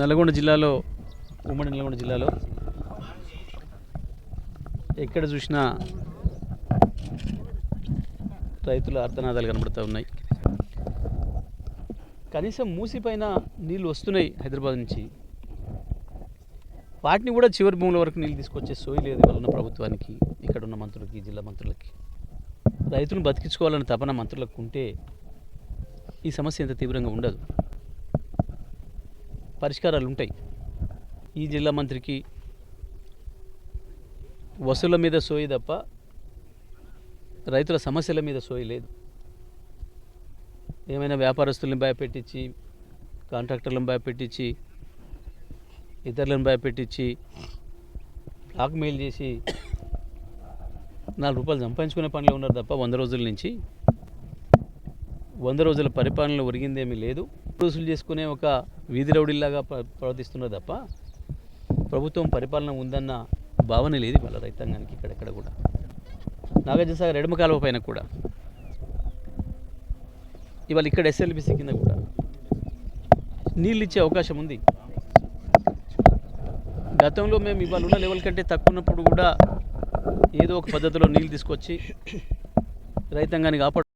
నల్గొండ జిల్లాలో ఉమ్మడి నల్గొండ జిల్లాలో ఎక్కడ చూసినా రైతుల అర్థనాదాలు కనబడుతూ ఉన్నాయి. కనీసం మూసిపైన నీళ్ళు వస్తున్నాయి హైదరాబాద్ నుంచి. వాటిని కూడా చివరి భూముల వరకు నీళ్ళు తీసుకొచ్చే సోయి లేదు వలన ప్రభుత్వానికి ఇక్కడ ఉన్న మంత్రులకి జిల్లా మంత్రులకి. రైతులను బతికించుకోవాలని తపన మంత్రులకు ఉంటే ఈ సమస్య ఇంత తీవ్రంగా ఉండదు. పరిష్కారాలు ఉంటాయి ఈ జిల్లా మంత్రికి వసూల మీద సోయి తప్ప రైతుల సమస్యల మీద సోయి లేదు. ఏమైనా వ్యాపారస్తులను భయపెట్టించి కాంట్రాక్టర్లను భయపెట్టించి ఇతరులను భయపెట్టించి బ్లాక్మెయిల్ చేసి నాలుగు రూపాయలు సంపాదించుకునే పనిలో ఉన్నారు తప్ప వంద రోజుల నుంచి వంద రోజుల పరిపాలనలో ఒరిగిందేమీ లేదు. రోజులు చేసుకునే ఒక వీధి రౌడీలాగా ప్ర- ప్రవర్తిస్తున్నారు తప్ప ప్రభుత్వం పరిపాలన ఉందన్న భావన లేదు వాళ్ళ రైతాంగానికి ఇక్కడెక్కడ కూడా. నాగార్జున సాగర్ ఎడమ కాలువ పైన కూడా. ఇవాళ ఇక్కడ ఎస్ఎల్బిసి కింద కూడా. నీళ్ళు ఇచ్చే అవకాశం ఉంది. గతంలో మేము ఇవాళ ఉన్న లెవెల్ కంటే తక్కువ ఉన్నప్పుడు కూడా ఏదో ఒక పద్ధతిలో నీళ్ళు తీసుకొచ్చి రైతాంగాన్ని కాపాడు